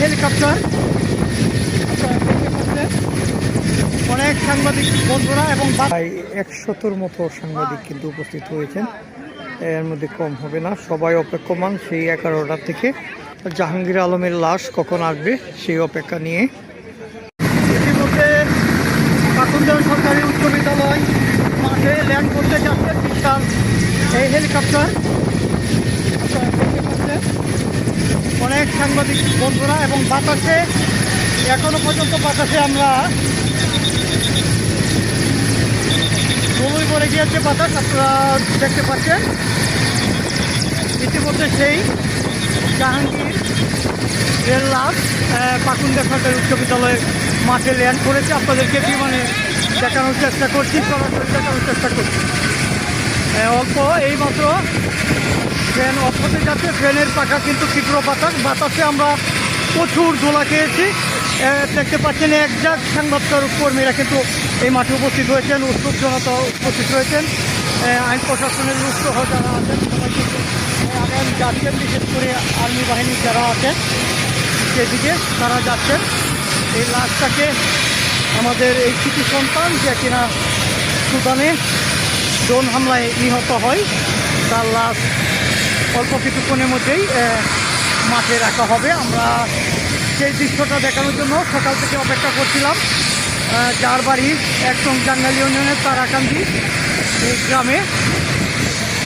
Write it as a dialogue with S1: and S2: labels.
S1: Helicopter. অনেক সাংবাদিক বন্ধুরা এবং প্রায় একশতর মতো সাংবাদিক কিন্তু উপস্থিত হয়েছেন। এর মধ্যে কম হবে না সবাই অপেক্ষমান সেই এগারোটা থেকে। জাহাঙ্গীর আলমের লাশ কখন আসবে সেই অপেক্ষা নিয়ে। ইতিমধ্যে কাকুন্দার সরকারি উচ্চ বিদ্যালয় মাঠে ল্যান্ড করতে যাচ্ছে বিশাল এই হেলিকপ্টার আপনারা দেখতে পাচ্ছেন। অনেক সাংবাদিক বন্ধুরা এবং বাতাসে, এখনও পর্যন্ত বাতাসে আমরা দমই পড়ে গিয়েছে বাতাস, আপনারা দেখতে পাচ্ছেন। ইতিমধ্যে সেই জাহাঙ্গীর রেল লাভ পাকুন্দা সরকারি উচ্চ বিদ্যালয়ের মাঠে ল্যান্ড করেছে। আপনাদেরকে বিমানে দেখানোর চেষ্টা করছি সরাসরি দেখানোর চেষ্টা করছি। অল্প এই মাত্র ফ্যান অফ হতে যাচ্ছে ফ্যানের পাখা কিন্তু তীব্র বাতাস। বাতাসে আমরা প্রচুর দোলা খেয়েছি। দেখতে পাচ্ছেন একজাক সংবাদ কর্মীরা কিন্তু এই মাঠে উপস্থিত হয়েছেন, উৎসুক জনতা উপস্থিত হয়েছেন আইন প্রশাসনের উৎস যারা আছেন, সবাই কিন্তু আগাম যাচ্ছেন, বিশেষ করে আর্মি বাহিনী যারা আছেন সেদিকে তারা যাচ্ছেন। এই লাশটাকে আমাদের এই কৃষি সন্তান যে কিনা সুদানে ড্রোন হামলায় নিহত হয়, তার লাশ অল্প কিছুক্ষণের মধ্যেই মাঠে রাখা হবে। আমরা সেই দৃশ্যটা দেখানোর জন্য সকাল থেকে অপেক্ষা করছিলাম। যার বাড়ি একদম জাঙ্গালি ইউনিয়নের তারাকান্দি, এই গ্রামে।